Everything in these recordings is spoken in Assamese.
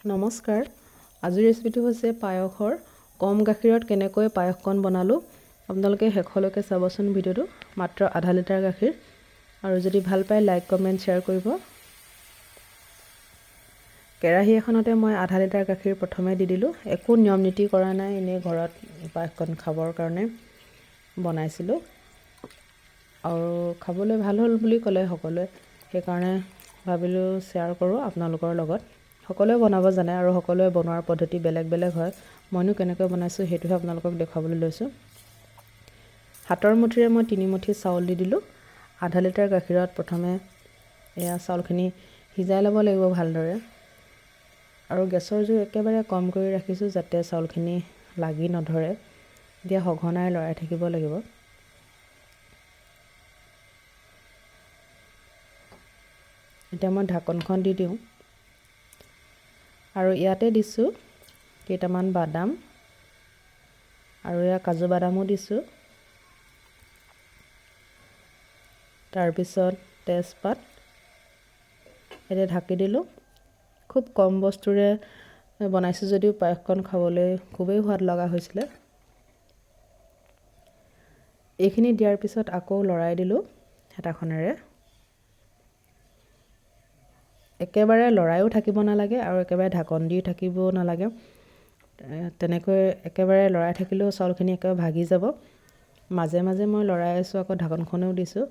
নমস্কাৰ আজিৰ ৰেচিপিটো হৈছে পায়সৰ কম গাখীৰত কেনেকৈ পায়সকণ বনালোঁ। আপোনালোকে শেষলৈকে চাবচোন ভিডিঅ'টো মাত্ৰ আধা লিটাৰ গাখীৰ। আৰু যদি ভাল পায় লাইক কমেণ্ট শ্বেয়াৰ কৰিব। কেৰাহী এখনতে মই আধা লিটাৰ গাখীৰ প্ৰথমে দি দিলোঁ। একো নিয়ম নীতি কৰা নাই এনেই ঘৰত পায়সকণ খাবৰ কাৰণে বনাইছিলোঁ। আৰু খাবলৈ ভাল হ'ল বুলি ক'লে সকলোৱে সেইকাৰণে ভাবিলোঁ শ্বেয়াৰ কৰোঁ আপোনালোকৰ লগত। সকলোৱে বনাব জানে আৰু সকলোৱে বনোৱাৰ পদ্ধতি বেলেগ বেলেগ হয়। মইনো কেনেকৈ বনাইছোঁ সেইটোহে আপোনালোকক দেখুৱাবলৈ লৈছোঁ। হাতৰ মুঠিৰে মই তিনিমুঠি চাউল দি দিলোঁ। আধা লিটাৰ গাখীৰত প্ৰথমে এয়া চাউলখিনি সিজাই ল'ব লাগিব ভালদৰে। আৰু গেছৰ জুই একেবাৰে কম কৰি ৰাখিছোঁ যাতে চাউলখিনি লাগি নধৰে। এতিয়া সঘনাই লৰাই থাকিব লাগিব। এতিয়া মই ঢাকনখন দি দিওঁ। আৰু ইয়াতে দিছোঁ কেইটামান বাদাম আৰু এয়া কাজু বাদামো দিছোঁ। তাৰপিছত তেজপাত এতিয়া ঢাকি দিলোঁ। খুব কম বস্তুৰে বনাইছোঁ যদিও পায়সকণ খাবলৈ খুবেই সোৱাদ লগা হৈছিলে। এইখিনি দিয়াৰ পিছত আকৌ লৰাই দিলোঁ হেতাখনেৰে। একেবাৰে লৰাইও থাকিব নালাগে আৰু একেবাৰে ঢাকন দিও থাকিবও নালাগে তেনেকৈ একেবাৰে লৰাই থাকিলেও চাউলখিনি একেবাৰে ভাগি যাব। মাজে মাজে মই লৰাই আছোঁ আকৌ ঢাকনখনেও দিছোঁ।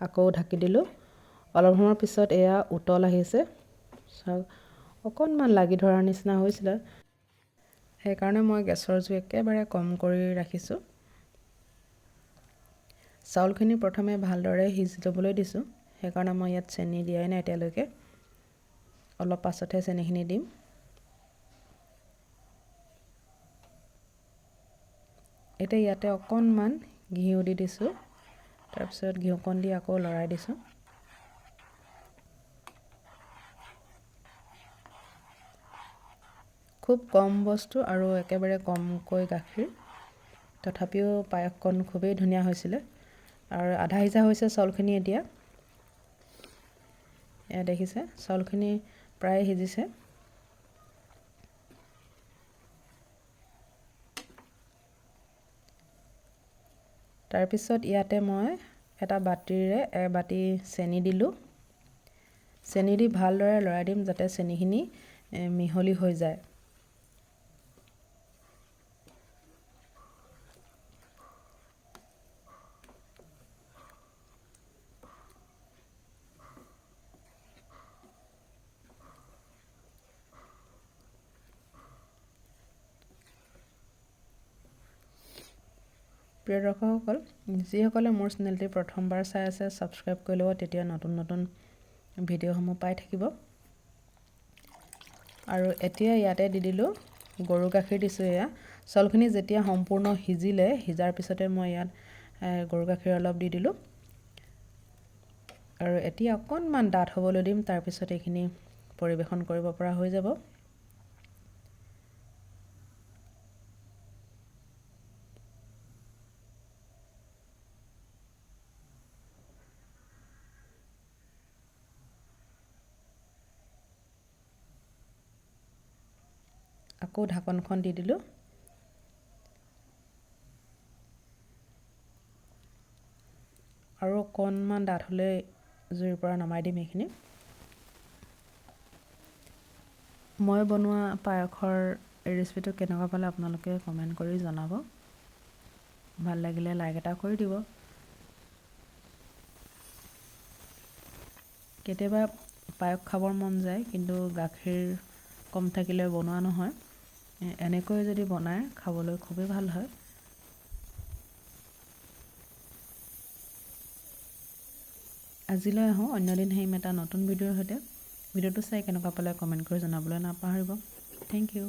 আকৌ ঢাকি দিলোঁ। অলপ সময়ৰ পিছত এয়া উতল আহিছে। চাওক অকণমান লাগি ধৰাৰ নিচিনা হৈছিলে। সেইকাৰণে মই গেছৰ জুই একেবাৰে কম কৰি ৰাখিছোঁ। চাউলখিনি প্ৰথমে ভালদৰে সিজি ল'বলৈ দিছোঁ। সেইকাৰণে মই ইয়াত চেনি দিয়াই নাই এতিয়ালৈকে। অলপ পাছতহে চেনিখিনি দিম। এতিয়া ইয়াতে অকণমান ঘিউ দি দিছোঁ। তাৰপিছত ঘিউকণ দি আকৌ লৰাই দিছোঁ। খুব কম বস্তু আৰু একেবাৰে কমকৈ গাখীৰ। তথাপিও পায়সকণ খুবেই ধুনীয়া হৈছিলে। আৰু আধা সিজা হৈছে চাউলখিনি এতিয়া। এয়া দেখিছে চাউলখিনি প্ৰায় সিজিছে। তাৰপিছত ইয়াতে মই এটা বাতিৰে এবাতি চেনি দিলোঁ। চেনি দি ভালদৰে লৰাই দিম যাতে চেনিখিনি মিহলি হৈ যায়। প্ৰিয় দৰ্শকসকল যিসকলে মোৰ চেনেলটি প্ৰথমবাৰ চাই আছে ছাবস্ক্ৰাইব কৰি ল'ব তেতিয়া নতুন নতুন ভিডিঅ'সমূহ পাই থাকিব। আৰু এতিয়া ইয়াতে দি দিলোঁ গৰু গাখীৰ দিছোঁ এয়া। চাউলখিনি যেতিয়া সম্পূৰ্ণ সিজিলে সিজাৰ পিছতে মই ইয়াত গৰু গাখীৰ অলপ দি দিলোঁ। আৰু এতিয়া অকণমান ডাঠ হ'বলৈ দিম তাৰপিছত এইখিনি পৰিৱেশন কৰিব পৰা হৈ যাব। আকৌ ঢাকনখন দি দিলোঁ। আৰু অকণমান ডাঠ হ'লে জুইৰ পৰা নমাই দিম এইখিনি। মই বনোৱা পায়সৰ ৰেচিপিটো কেনেকুৱা পালে আপোনালোকে কমেণ্ট কৰি জনাব। ভাল লাগিলে লাইক এটা কৰি দিব। কেতিয়াবা পায়স খাবৰ মন যায় কিন্তু গাখীৰ কম থাকিলে বনোৱা নহয়। এনেকৈ যদি বনায় খাবলৈ খুবেই ভাল হয়। আজিলৈ আহোঁ। অন্য দিন আহিম এটা নতুন ভিডিঅ'ৰ সৈতে। ভিডিঅ'টো চাই কেনেকুৱা পালে কমেণ্ট কৰি জনাবলৈ নাপাহৰিব। Thank you.